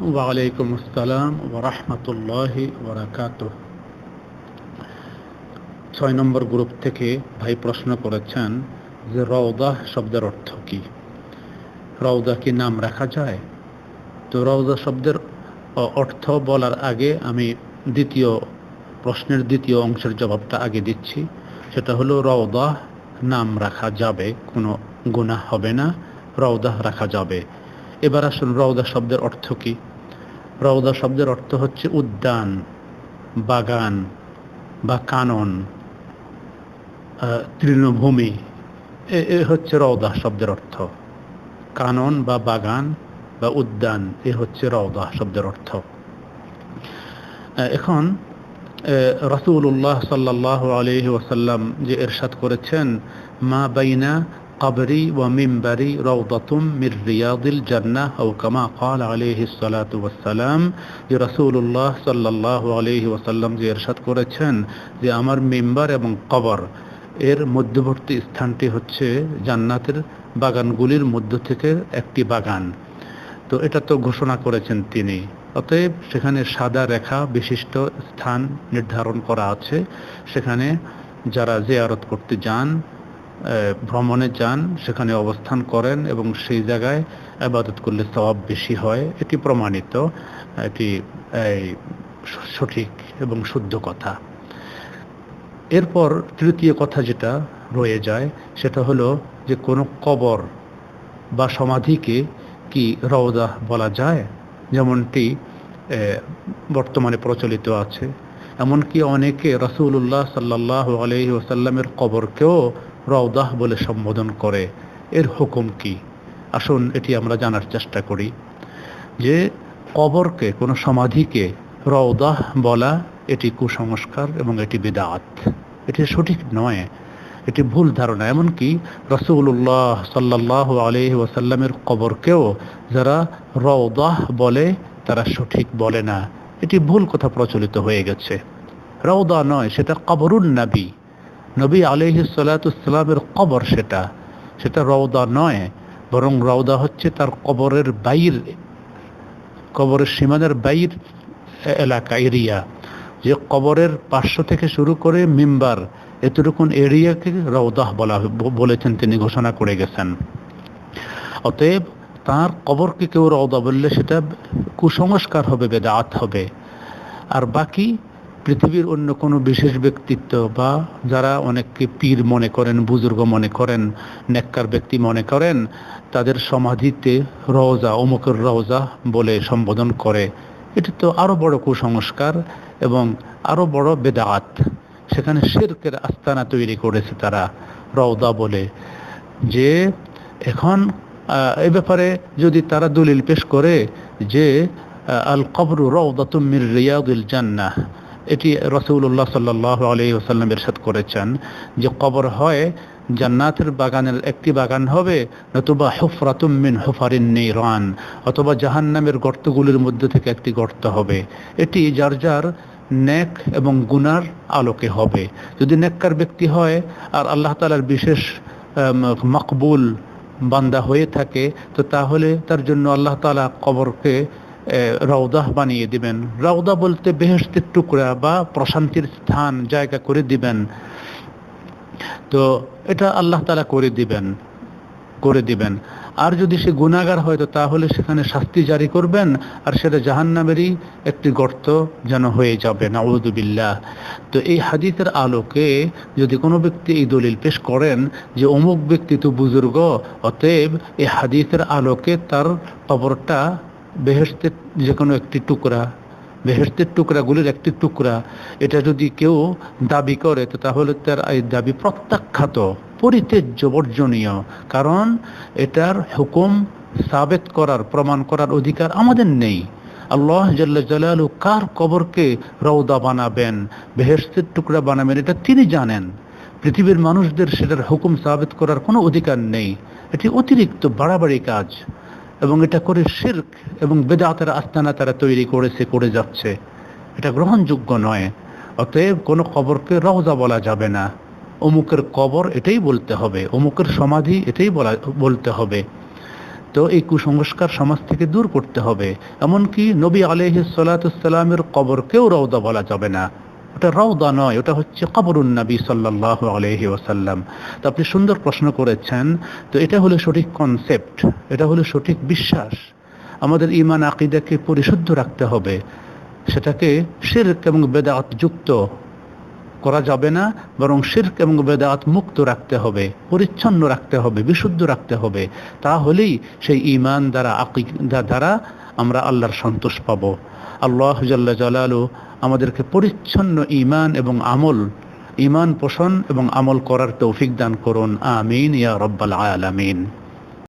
ওয়ালাইকুম আসসালাম ওরহমতুল্লাহি ওবরাকাত ছয় নম্বর গ্রুপ থেকে ভাই প্রশ্ন করেছেন যে রওদা শব্দের অর্থ কি? রওদা কি নাম রাখা যায়? তো রওদা শব্দের অর্থ বলার আগে আমি দ্বিতীয়, প্রশ্নের দ্বিতীয় অংশের জবাবটা আগে দিচ্ছি। সেটা হলো রওদা নাম রাখা যাবে, কোনো গুণা হবে না, রওদা রাখা যাবে। এবার আসুন রওদা শব্দের অর্থ কি? রওদা শব্দের অর্থ হচ্ছে উদ্যান, বাগান বা কানন তৃণভূমি। এ হচ্ছে রওদা শব্দের অর্থ। কানন বা বাগান বা উদ্যান, এ হচ্ছে রওদা শব্দের অর্থ। এখন রসুল্লাহ সাল্লাহ আলহি ওসাল্লাম যে এরশাদ করেছেন, মা বাইনা قبري ومنبري روضة من رياض الجنة أو كما قال عليه الصلاة والسلام যে রসুল্লাহ সাল্লাহ আলহি ওসাল্লাম যে এরশাদ করেছেন যে আমার মেম্বার এবং কবর এর মধ্যবর্তী স্থানটি হচ্ছে জান্নাতের বাগানগুলির মধ্য থেকে একটি বাগান তো এটা তো ঘোষণা করেছেন তিনি অতএব সেখানে সাদা রেখা বিশিষ্ট স্থান নির্ধারণ করা আছে সেখানে যারা জিয়ারত করতে যান ভ্রমণে যান, সেখানে অবস্থান করেন এবং সেই জায়গায় আবাদত করলে স্বভাব বেশি হয়। এটি প্রমাণিত, এটি সঠিক এবং শুদ্ধ কথা। এরপর তৃতীয় কথা যেটা রয়ে যায়, সেটা হলো যে কোনো কবর বা সমাধিকে কি রওদা বলা যায়? যেমনটি বর্তমানে প্রচলিত আছে। এমনকি অনেকে রসুল্লাহ সাল্লাহ আলহি ওসাল্লামের কবরকেও রওদাহ বলে সম্বোধন করে। এর হুকুম কি? আসুন, এটি আমরা জানার চেষ্টা করি যে, কবরকে, কোনো সমাধিকে রওদাহ বলা এটি কুসংস্কার এবং এটি বেদাত। এটি সঠিক নয়, এটি ভুল ধারণা। এমনকি রসুল্লাহ সাল্লাহ আলহি ওসাল্লামের কবরকেও যারা রওদাহ বলে, তারা সঠিক বলে না। এটি ভুল কথা প্রচলিত হয়ে গেছে। রওদা নয়, সেটা কবরুন নাবী নবী আলহি সাল্লাতুসাল্লামের কবর সেটা সেটা রওদা নয়, বরং রওদা হচ্ছে তার কবরের বাইর, কবরের সীমানের বাইর এলাকা, এরিয়া। যে কবরের পার্শ্ব থেকে শুরু করে মিম্বার, এতটুকুন এরিয়াকে রওদাহ বলা বলেছেন তিনি, ঘোষণা করে গেছেন। অতএব তার কবরকে কেউ রওদা বললে সেটা কুসংস্কার হবে, বেদাত হবে। আর বাকি পৃথিবীর অন্য কোনো বিশেষ ব্যক্তিত্ব বা যারা অনেককে পীর মনে করেন, বুজুর্গ মনে করেন, নেককার ব্যক্তি মনে করেন, তাদের সমাধিতে রওজা, অমুকের রওজা বলে সম্বোধন করে। এটি তো আরও বড় কুসংস্কার এবং আরও বড় বেদাত। সেখানে শেরকের আস্তানা তৈরি করেছে তারা রওদা বলে। যে এখন এ ব্যাপারে যদি তারা দলিল পেশ করে যে আল কবরু রওদাতুমির রিয়াদুল জান্নাহ এটি রসুল্লাহ সাল্লাহ আলহি ওসাল্লাম এরশাদ করেছেন যে কবর হয় জান্নাতের বাগানের একটি বাগান হবে, নতুবা হুফরাতুমিন হুফারিন নেইরান অথবা জাহান্নামের গর্তগুলির মধ্যে থেকে একটি গর্ত হবে। এটি যার যার নেক এবং গুনার আলোকে হবে। যদি নেককার ব্যক্তি হয় আর আল্লাহ তালার বিশেষ মকবুল বান্দা হয়ে থাকে, তো তাহলে তার জন্য আল্লাহ তালা কবরকে রওদাহ বানিয়ে দিবেন। রওদা বলতে বেহেস্তের টুকরা বা প্রশান্তির স্থান, জায়গা করে দিবেন। তো এটা আল্লাহ তালা করে দিবেন করে দিবেন। আর যদি সে গুণাগার হয়, তো তাহলে সেখানে শাস্তি জারি করবেন, আর সেটা জাহান্নামেরই একটি গর্ত যেন হয়ে যাবে। নাউদুবিল্লাহ তো এই হাদিসের আলোকে যদি কোনো ব্যক্তি এই দলিল পেশ করেন যে অমুক ব্যক্তি তো বুজুর্গ, অতএব এই হাদিসের আলোকে তার কবরটা বেহেস্তের যে কোনো একটি টুকরা বেহেস্তের টুকরাগুলির একটি টুকরা, এটা যদি কেউ দাবি করে, তো তাহলে তার এই দাবি প্রত্যাখ্যাত পরিত্যাজ্য বর্জনীয় কারণ এটার হুকুম সাবেত করার, প্রমাণ করার অধিকার আমাদের নেই। আল্লাহ জাল্লা জালালু কার কবরকে রৌদা বানাবেন বেহেস্তের টুকরা বানাবেন, এটা তিনি জানেন। পৃথিবীর মানুষদের সেটার হুকুম সাবেত করার কোনো অধিকার নেই। এটি অতিরিক্ত বাড়াবাড়ি কাজ। এবং এটা করে শির্ক এবং বেদাতের আস্তানা তারা তৈরি করেছে, করে যাচ্ছে। এটা গ্রহণযোগ্য নয়। অতএব কোনো কবরকে রওজা বলা যাবে না। অমুকের কবর এটাই বলতে হবে, অমুকের সমাধি এটাই বলা, বলতে হবে। তো এই কুসংস্কার সমাজ থেকে দূর করতে হবে। এমনকি নবী আলহি সাল্লাতামের কবরকেও রওদা বলা যাবে না। ওটা রওদা নয়, ওটা হচ্ছে কবরুন নবী সাল্লাহ আলহি ওসাল্লাম তো আপনি সুন্দর প্রশ্ন করেছেন, তো এটা হলো সঠিক কনসেপ্ট এটা হলো সঠিক বিশ্বাস। আমাদের ইমান আকিদাকে পরিশুদ্ধ রাখতে হবে। সেটাকে শির্ক এবং বেদাত যুক্ত করা যাবে না, বরং শির্ক এবং বেদাত মুক্ত রাখতে হবে, পরিচ্ছন্ন রাখতে হবে, বিশুদ্ধ রাখতে হবে। তাহলেই সেই ইমান দ্বারা আকিদা দ্বারা আমরা আল্লাহর সন্তোষ পাব। আল্লাহ জাল্লা জালালু আমাদেরকে পরিচ্ছন্ন ইমান এবং আমল ইমান পোষণ এবং আমল করার তৌফিক দান করুন। আমিন ইয়া রব্বাল আলামিন।